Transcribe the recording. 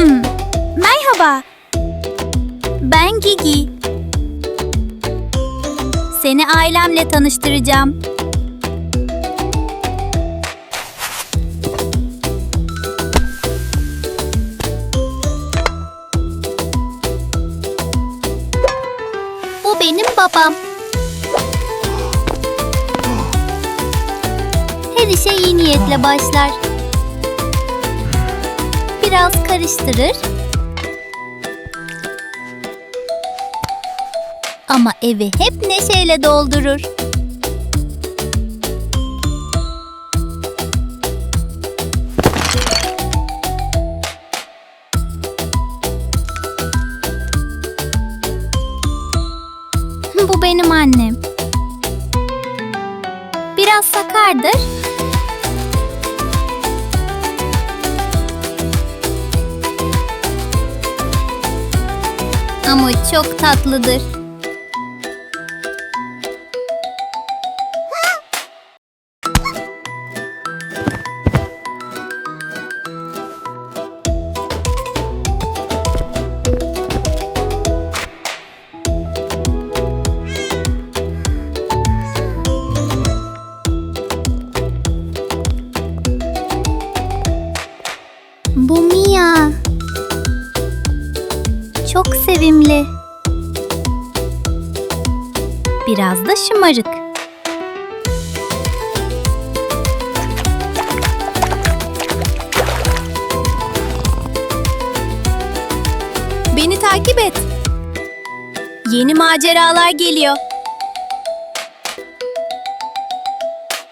Hmm. Merhaba. Ben Gigi. Seni ailemle tanıştıracağım. Bu benim babam. Her işe iyi niyetle başlar. Biraz karıştırır. Ama evi hep neşeyle doldurur. Bu benim annem. Biraz sakardır. Ama çok tatlıdır. Bu Mia. Çok sevimli. Biraz da şımarık. Beni takip et. Yeni maceralar geliyor.